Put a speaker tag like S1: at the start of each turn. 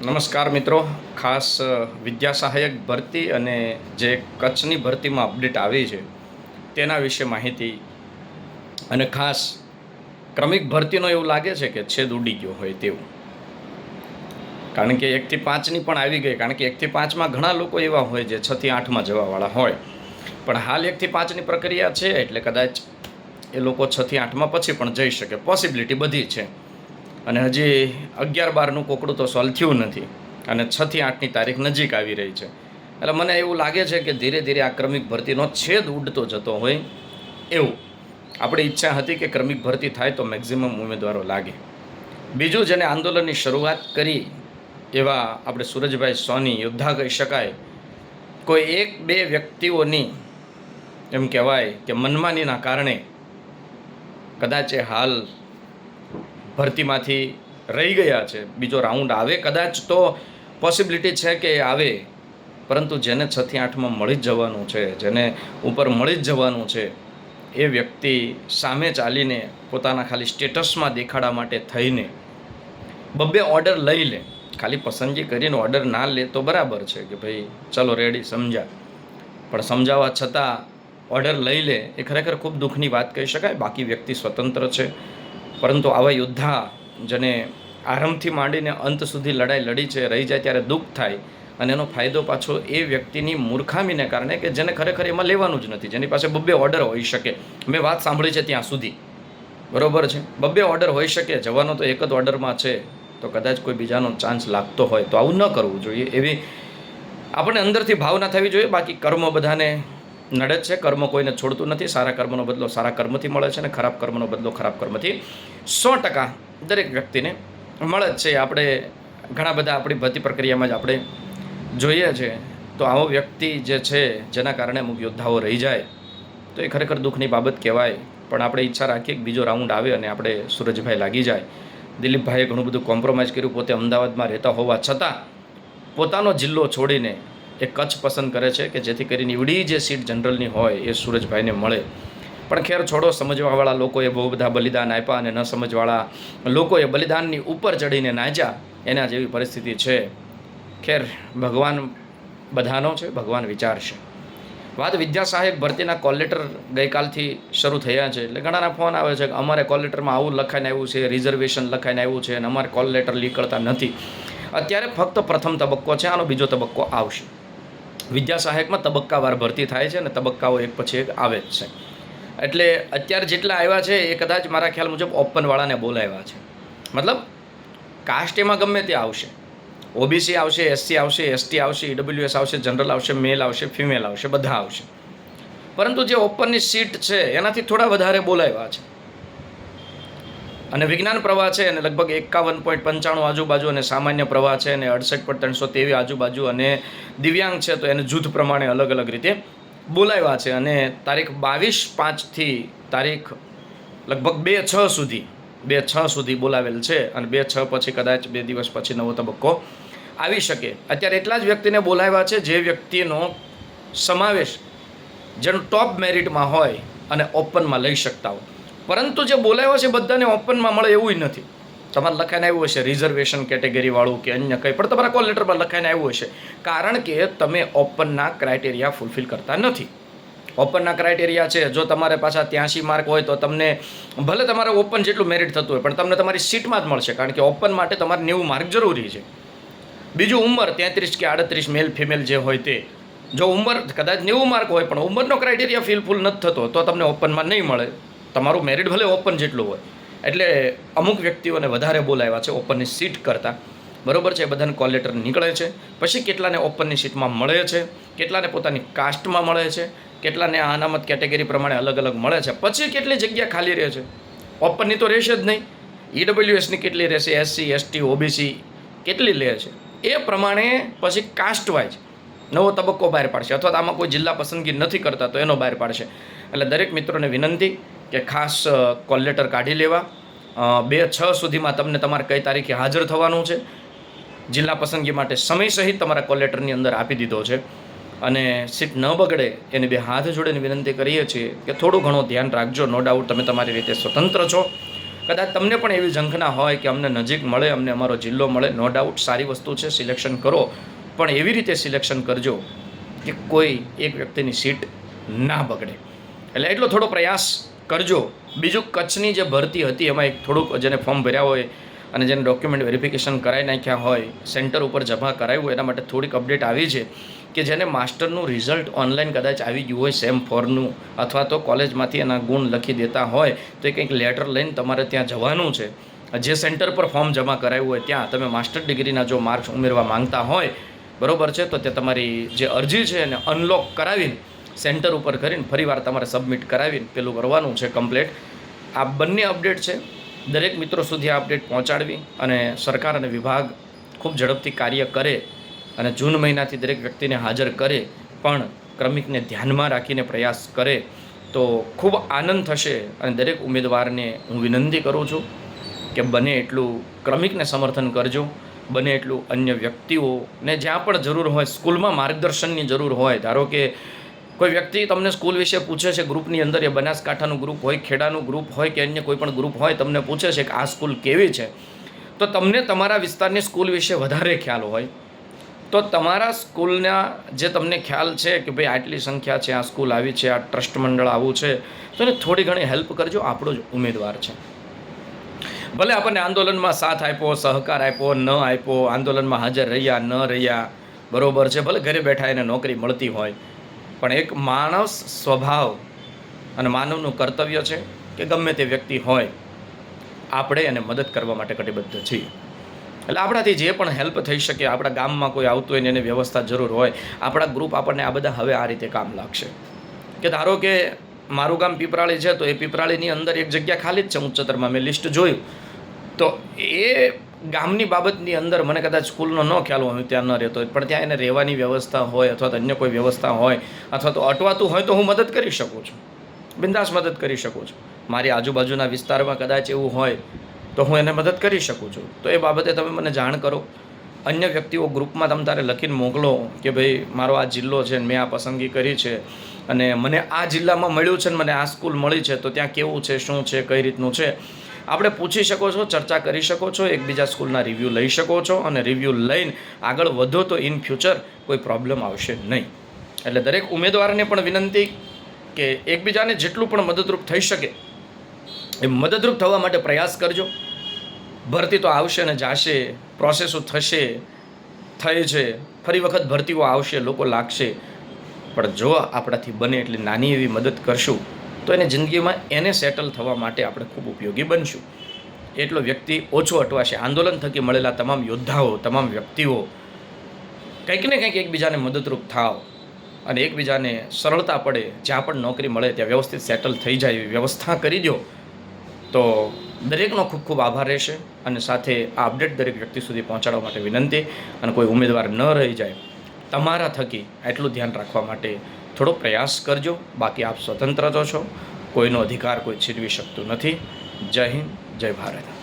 S1: નમસ્કાર મિત્રો. ખાસ વિદ્યા સહાયક ભરતી અને જે કચ્છની ભરતીમાં અપડેટ આવી છે, તેના વિશે માહિતી અને ખાસ, ક્રમિક ભરતીનો એવું લાગે છે કે છેદ ઉડી ગયો હોય તેવું. કારણ કે એકથી પાંચની પણ આવી ગઈ, કારણ કે એકથી પાંચમાં ઘણા લોકો એવા હોય જે છથી આઠમાં જવાવાળા હોય. પણ હાલ એકથી પાંચની પ્રક્રિયા છે, એટલે કદાચ એ લોકો છથી આઠમાં પછી પણ જઈ શકે. પોસિબિલિટી બધી છે. અને હજી અગિયાર બારનું કોકડું તો સોલ્વ થયું નથી અને છથી આઠની તારીખ નજીક આવી રહી છે. એટલે મને એવું લાગે છે કે ધીરે ધીરે આ ક્રમિક ભરતીનો છેદ ઉડતો જતો હોય એવું. આપણી ઈચ્છા હતી કે ક્રમિક ભરતી થાય તો મેક્ઝિમમ ઉમેદવારો લાગે. બીજું જેને આંદોલનની શરૂઆત કરી એવા આપણે સુરજભાઈ સોની, યોદ્ધા કહી શકાય, કોઈ એક બે વ્યક્તિઓની એમ કહેવાય કે મનમાનીના કારણે કદાચ એ હાલ ભરતીમાંથી રહી ગયા છે. બીજો રાઉન્ડ આવે કદાચ તો પોસિબિલિટી છે કે આવે, પરંતુ જેને છથી આઠમાં મળી જ જવાનું છે, જેને ઉપર મળી જ જવાનું છે, એ વ્યક્તિ સામે ચાલીને પોતાના ખાલી સ્ટેટસમાં દેખાડા માટે થઈને બબ્બે ઓર્ડર લઈ લે. ખાલી પસંદગી કરીને ઓર્ડર ના લે તો બરાબર છે કે ભાઈ ચલો રેડી સમજા. પણ સમજાવવા છતાં ઓર્ડર લઈ લે એ ખરેખર ખૂબ દુઃખની વાત કહી શકાય. બાકી વ્યક્તિ સ્વતંત્ર છે. પરંતુ આવા યોદ્ધા જેને આરંભથી માંડીને અંત સુધી લડાઈ લડી છે, રહી જાય ત્યારે દુઃખ થાય. અને એનો ફાયદો પાછો એ વ્યક્તિની મૂર્ખામીને કારણે કે જેને ખરેખર એમાં લેવાનું જ નથી. જેની પાસે બબ્બે ઓર્ડર હોઈ શકે. મેં વાત સાંભળી છે ત્યાં સુધી. બરોબર છે? બબ્બે ઓર્ડર હોઈ શકે. જવાનો તો એક જ ઓર્ડરમાં છે. તો કદાચ કોઈ બીજાનો ચાન્સ લાગતો હોય તો આવું ન કરવું જોઈએ. એવી આપણે અંદરથી ભાવના થવી જોઈએ. બાકી કર્મ બધાને નડે છે. કર્મ કોઈને છોડતું નથી. સારા કર્મનો બદલો સારા કર્મથી મળે છે અને ખરાબ કર્મનો બદલો ખરાબ કર્મથી સો ટકા દરેક વ્યક્તિને મળે જ છે. આપણે ઘણા બધા આપણી ભરતી પ્રક્રિયામાં જ આપણે જોઈએ છે. તો આવો વ્યક્તિ જે છે, જેના કારણે અમુક યોદ્ધાઓ રહી જાય, તો એ ખરેખર દુઃખની બાબત કહેવાય. પણ આપણે ઈચ્છા રાખીએ કે બીજો રાઉન્ડ આવે અને આપણે સુરજભાઈ લાગી જાય. દિલીપભાઈએ ઘણું બધું કોમ્પ્રોમાઇઝ કર્યું. પોતે અમદાવાદમાં રહેતા હોવા છતાં પોતાનો જિલ્લો છોડીને એ કચ્છ પસંદ કરે છે કે જેથી કરીને ઈવડી જે સીટ જનરલની હોય એ સુરજભાઈને મળે. પણ ખેર છોડો સમજવાવાળા લોકોએ બહુ બધા બલિદાન આપ્યા અને ન સમજવાળા લોકોએ બલિદાનની ઉપર ચડીને નાચ્યા, એના જેવી પરિસ્થિતિ છે. ખેર, ભગવાન બધાનો છે, ભગવાન વિચારશે. વાત વિદ્યા સહાયક ભરતીના કોલ લેટર ગઈકાલથી શરૂ થયા છે. એટલે ઘણાના ફોન આવે છે કે અમારે કોલ લેટરમાં આવું લખાઈને આવ્યું છે રિઝર્વેશન લખાઈને આવ્યું છે અને અમારે કોલ લેટર નીકળતા નથી. અત્યારે ફક્ત પ્રથમ તબક્કો છે, આનો બીજો તબક્કો આવશે. વિદ્યા સહાયકમાં તબક્કાવાર ભરતી થાય છે અને તબક્કાઓ એક પછી એક આવે જ છે. એટલે અત્યારે જેટલા આવ્યા છે, એ કદાચ મારા ખ્યાલ મુજબ ઓપનવાળાને બોલાવ્યા છે. મતલબ કાસ્ટ એમાં ગમે તે આવશે. ઓબીસી આવશે એસસી આવશે એસટી આવશે ઈડબ્લ્યુએસ આવશે જનરલ આવશે મેલ આવશે ફિમેલ આવશે, બધા આવશે. પરંતુ જે ઓપનની સીટ છે, એનાથી થોડા વધારે બોલાવ્યા છે. અને વિજ્ઞાન પ્રવાહ છે અને લગભગ એકાવન પોઈન્ટ પંચાણું આજુબાજુ અને સામાન્ય પ્રવાહ છે અને અડસઠ પોઈન્ટ ત્રણસો તેવી આજુબાજુ અને દિવ્યાંગ છે તો એને જૂથ પ્રમાણે અલગ અલગ રીતે બોલાવ્યા છે. અને તારીખ બાવીસ પાંચથી તારીખ લગભગ બે છ સુધી, બે છ સુધી બોલાવેલ છે અને બે છ પછી કદાચ બે દિવસ પછી નવો તબક્કો આવી શકે. અત્યારે એટલા જ વ્યક્તિને બોલાવ્યા છે જે વ્યક્તિનો સમાવેશ જેનું ટોપ મેરિટમાં હોય અને ઓપનમાં લઈ શકતા હોય. પરંતુ જે બોલાવ્યો છે બધાને ઓપનમાં મળે એવું નથી. તમારે લખાઈને આવ્યું હશે રિઝર્વેશન કેટેગરીવાળું કે અન્ય કંઈ, પણ તમારા કોલ લેટરમાં લખાઈને આવ્યું હશે. કારણ કે તમે ઓપનના ક્રાઇટેરિયા ફૂલફિલ કરતા નથી. ઓપનના ક્રાઇટેરિયા છે, જો તમારે પાછા ત્યાંશી માર્ક હોય તો તમને, ભલે તમારે ઓપન જેટલું મેરિટ થતું હોય, પણ તમને તમારી સીટમાં જ મળશે, કારણ કે ઓપન માટે તમારે નેવું માર્ક જરૂરી છે. બીજું ઉંમર, તેત્રીસ કે આડત્રીસ મેલ ફિમેલ જે હોય તે. જો ઉંમર, કદાચ નેવું માર્ક હોય, પણ ઉંમરનો ક્રાઇટેરિયા ફિલફુલ નથી થતો, તો તમને ઓપનમાં નહીં મળે. તમારું મેરિટ ભલે ઓપન જેટલું હોય, એટલે અમુક વ્યક્તિઓને વધારે બોલાવ્યા છે ઓપનની સીટ કરતાં. બરોબર છે, બધાને કોલ લેટર નીકળે છે. પછી કેટલાને ઓપનની સીટમાં મળે છે, કેટલાને પોતાની કાસ્ટમાં મળે છે, કેટલાને આ અનામત કેટેગરી પ્રમાણે અલગ અલગ મળે છે. પછી કેટલી જગ્યા ખાલી રહે છે? ઓપનની તો રહેશે જ નહીં. ઈડબ્લ્યુએસની કેટલી રહેશે? એસસી, એસટી, ઓબીસી કેટલી લે છે? એ પ્રમાણે પછી કાસ્ટ નવો તબક્કો બહાર પાડશે. અથવા તો આમાં કોઈ જિલ્લા પસંદગી નથી કરતા, તો એનો બહાર પાડશે. એટલે દરેક મિત્રોને વિનંતી કે ખાસ કોલ લેટર કાઢી લેવા. બે છ સુધીમાં તમને તમારે કઈ તારીખે હાજર થવાનું છે. જિલ્લા પસંદગી માટે સમય સહિત તમારા કોલ લેટરની અંદર આપી દીધો છે. અને સીટ ન બગડે એને બે હાથ જોડીને વિનંતી કરીએ છીએ કે થોડું ઘણું ધ્યાન રાખજો. નો ડાઉટ તમે તમારી રીતે સ્વતંત્ર છો. કદાચ તમને પણ એવી ઝંખના હોય કે અમને નજીક મળે, અમને અમારો જિલ્લો મળે નો ડાઉટ સારી વસ્તુ છે સિલેક્શન કરો. પણ એવી રીતે સિલેક્શન કરજો કે કોઈ એક વ્યક્તિની સીટ ના બગડે. એટલે એટલો થોડો પ્રયાસ કરજો. બીજું કચ્છની જે ભરતી હતી, એમાં એક થોડુંક જેને ફોર્મ ભર્યા હોય અને જેને ડોક્યુમેન્ટ વેરિફિકેશન કરાવી નાખ્યા હોય સેન્ટર ઉપર જમા કરાવ્યું હોય, એના માટે થોડીક અપડેટ આવી છે કે જેને માસ્ટરનું રિઝલ્ટ ઓનલાઈન કદાચ આવી ગયું હોય સેમ ફોરનું અથવા તો કોલેજમાંથી એના ગુણ લખી દેતા હોય, તો એ કંઈક લેટર લઈને તમારે ત્યાં જવાનું છે. જે સેન્ટર પર ફોર્મ જમા કરાવ્યું હોય, ત્યાં તમે માસ્ટર ડિગ્રીના જો માર્ક્સ ઉમેરવા માંગતા હોય, બરોબર છે? તો તે તમારી જે અરજી છે એને અનલોક કરાવીને સેન્ટર ઉપર કરીને ફરીવાર તમારે સબમિટ કરાવીને પેલું કરવાનું છે કમ્પ્લેટ આ બંને અપડેટ છે. દરેક મિત્રો સુધી આ અપડેટ પહોંચાડવી અને સરકાર અને વિભાગ ખૂબ ઝડપથી કાર્ય કરે અને જૂન મહિનાથી દરેક વ્યક્તિને હાજર કરે, પણ ક્રમિકને ધ્યાનમાં રાખીને પ્રયાસ કરે, તો ખૂબ આનંદ થશે અને દરેક ઉમેદવારને હું વિનંતી કરું છું કે બને એટલું ક્રમિકને સમર્થન કરજો, બને એટલું અન્ય વ્યક્તિઓને જ્યાં પણ જરૂર હોય, સ્કૂલમાં માર્ગદર્શનની જરૂર હોય, ધારો કે કોઈ વ્યક્તિ તમને સ્કૂલ વિશે પૂછે છે, ગ્રુપની અંદર એ બનાસકાંઠાનું ગ્રુપ હોય, ખેડાનું ગ્રુપ હોય કે અન્ય કોઈ પણ ગ્રુપ હોય, તમને પૂછે છે કે આ સ્કૂલ કેવી છે, તો તમને તમારા વિસ્તારની સ્કૂલ વિશે વધારે ખ્યાલ હોય. તો તમારા સ્કૂલના જે તમને ખ્યાલ છે કે ભાઈ આટલી સંખ્યા છે, આ સ્કૂલ આવી છે, આ ટ્રસ્ટ મંડળ આવું છે, તો એને થોડી ઘણી હેલ્પ કરજો, આપણો જ ઉમેદવાર છે. ભલે આપણને આંદોલનમાં સાથ આપ્યો, સહકાર આપ્યો, ન આપ્યો, આંદોલનમાં હાજર રહ્યા, ન રહ્યા, બરોબર છે, ભલે ઘરે બેઠા એને નોકરી મળતી હોય પણ એક માણસ સ્વભાવ અને માનવનું કર્તવ્ય છે કે ગમે તે વ્યક્તિ હોય, આપણે એને મદદ કરવા માટે કટિબદ્ધ છીએ. એટલે આપણાથી જે પણ હેલ્પ થઈ શકે, આપણા ગામમાં કોઈ આવતું હોય ને એને વ્યવસ્થા જરૂર હોય, આપણા ગ્રુપ આપણને આ બધા હવે આ રીતે કામ લાગશે. કે ધારો કે મારું ગામ પીપરાળી છે, તો એ પીપરાળીની અંદર એક જગ્યા ખાલી જ છે, ઉચ્ચતરમાં મેં લિસ્ટ જોયું. તો એ ગામની બાબતની અંદર મને કદાચ સ્કૂલનો ન ખ્યાલ હોય, હું ત્યાં ન રહેતો હોય, પણ ત્યાં એને રહેવાની વ્યવસ્થા હોય અથવા તો અન્ય કોઈ વ્યવસ્થા હોય અથવા તો અટવાતું હોય તો હું મદદ કરી શકું છું. બિંદાસ મદદ કરી શકું છું. મારી આજુબાજુના વિસ્તારમાં કદાચ એવું હોય તો હું એને મદદ કરી શકું છું. તો એ બાબતે તમે મને જાણ કરો. અન્ય વ્યક્તિઓ ગ્રુપમાં તમે તારે લખીને મોકલો કે ભાઈ મારો આ જિલ્લો છે મેં આ પસંદગી કરી છે અને મને આ જિલ્લામાં મળ્યું છે ને મને આ સ્કૂલ મળી છે તો ત્યાં કેવું છે, શું છે, કઈ રીતનું છે? આપણે પૂછી શકો છો, ચર્ચા કરી શકો છો, એકબીજા સ્કૂલના રિવ્યૂ લઈ શકો છો અને રિવ્યૂ લઈને આગળ વધો તો ઇન ફ્યુચર કોઈ પ્રોબ્લેમ આવશે નહીં. એટલે દરેક ઉમેદવારને પણ વિનંતી કે એકબીજાને જેટલું પણ મદદરૂપ થઈ શકે, એ મદદરૂપ થવા માટે પ્રયાસ કરજો. ભરતી તો આવશે ને જાશે પ્રોસેસો થશે, થઈ છે, ફરી વખત ભરતીઓ આવશે, લોકો લાગશે. પણ જો આપણાથી બને એટલી નાની એવી મદદ કરશું તો એને જિંદગીમાં એને સેટલ થવા માટે આપણે ખૂબ ઉપયોગી બનશું. એટલો વ્યક્તિ ઓછો અટવાશે. આંદોલન થકી મળેલા તમામ યોદ્ધાઓ, તમામ વ્યક્તિઓ કંઈક ને કંઈક એકબીજાને મદદરૂપ થાવ અને એકબીજાને સરળતા પડે. જ્યાં પણ નોકરી મળે ત્યાં વ્યવસ્થિત સેટલ થઈ જાય એવી વ્યવસ્થા કરી દો તો દરેકનો ખૂબ ખૂબ આભાર રહેશે અને સાથે આ અપડેટ દરેક વ્યક્તિ સુધી પહોંચાડવા માટે વિનંતી. અને કોઈ ઉમેદવાર ન રહી જાય. તમારા થકી એટલું ધ્યાન રાખવા માટે થોડો પ્રયાસ કરજો. બાકી આપ સ્વતંત્ર તો છો. કોઈનો અધિકાર કોઈ છીનવી શકતું નથી. જય હિન્દ, જય ભારત.